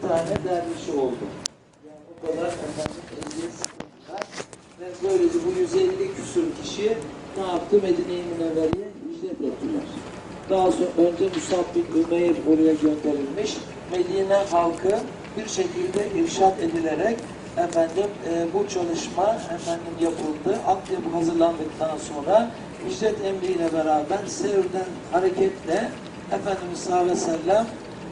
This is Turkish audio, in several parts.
tane dervişi oldu. Yani o kadar efendim eziyet ve böylece bu 150 küsur kişi ne yaptı? Medine-i Münevvere'ye hicret ettiler. Daha sonra önce Musab bin Ümeyr oraya gönderilmiş. Medine halkı bir şekilde irşat edilerek efendim e, bu çalışma efendim yapıldı. Altyapı hazırlandıktan sonra hicret emriyle beraber Sevr'den hareketle Efendimiz sallallahu aleyhi ve sellem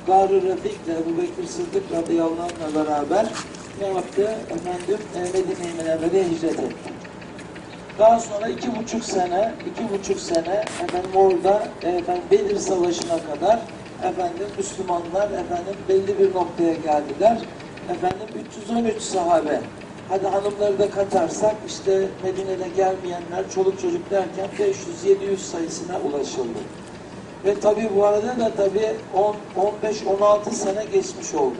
Gar-ı Refik'le Ebu Bekir Sıddık radıyallahu anh'la beraber ne yaptı? Efendim e, Medine-i Münevvere'ye hicret etti. Daha sonra iki buçuk sene, iki buçuk sene efendim orada efendim Bedir Savaşı'na kadar efendim Müslümanlar efendim belli bir noktaya geldiler. Efendim 313 sahabe. Hadi hanımları da katarsak işte Medine'de gelmeyenler çoluk çocuk derken 500-700 sayısına ulaşıldı. Ve tabi bu arada da tabi 15-16 sene geçmiş oldu.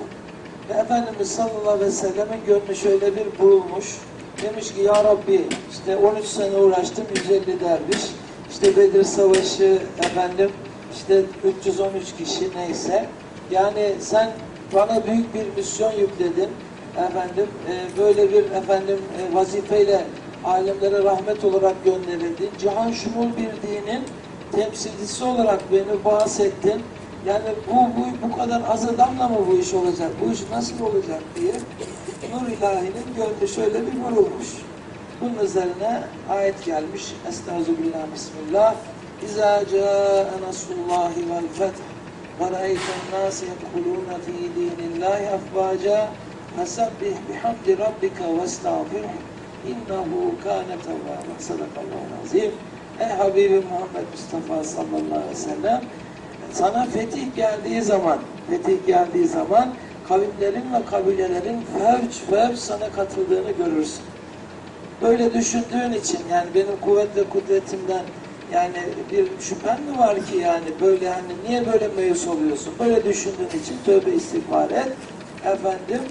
Ve Efendimiz sallallahu aleyhi ve sellemin gönlü şöyle bir burulmuş. Demiş ki ya Rabbi işte 13 sene uğraştım 150 derviş. İşte Bedir Savaşı efendim işte 313 kişi neyse. Yani sen bana büyük bir misyon yükledin. Efendim e, böyle bir efendim e, vazifeyle alemlere rahmet olarak gönderildin. Cihan şumul bir dinin temsilcisi olarak beni bahsettin. Yani bu, bu, bu kadar az adamla mı bu iş olacak? Bu iş nasıl olacak diye Nur ilahinin gönlü şöyle bir vurulmuş. Bunun üzerine ayet gelmiş. Estağfirullah, Bismillah. İzâ câe nasrullâhi vel feth ve ra'eyten nâsi yedhulûne fî dînillâhi afvâcâ fesebbih bihamdi rabbike ve estağfirh innehu kâne tevvâben. Sadakallahu azim. Ey Habibim Muhammed Mustafa sallallahu aleyhi ve sellem sana fetih geldiği zaman fetih geldiği zaman kavimlerin ve kabilelerin fevç fevç sana katıldığını görürsün. Böyle düşündüğün için yani benim kuvvet ve kudretimden yani bir şüphen mi var ki yani böyle hani niye böyle meyus oluyorsun? Böyle düşündüğün için tövbe istiğfar et. Efendim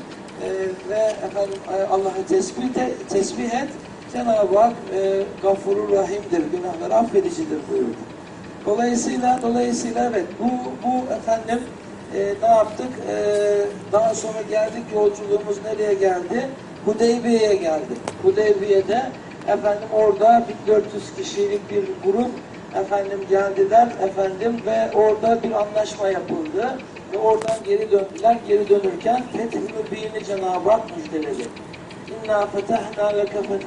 e, ve efendim e, Allah'ı tesbih, te, tesbih et. Cenab-ı Hak e, gafurur rahimdir, günahları affedicidir buyurdu. Dolayısıyla dolayısıyla evet bu bu efendim e, ne yaptık? E, daha sonra geldik yolculuğumuz nereye geldi? Hudeybiye'ye geldik. Hudeybiye'de efendim orada 1400 kişilik bir grup efendim geldiler efendim ve orada bir anlaşma yapıldı ve oradan geri döndüler. Geri dönürken Fethül Mübin'i Cenab-ı Hak müjdeledi. İnna fetehna leke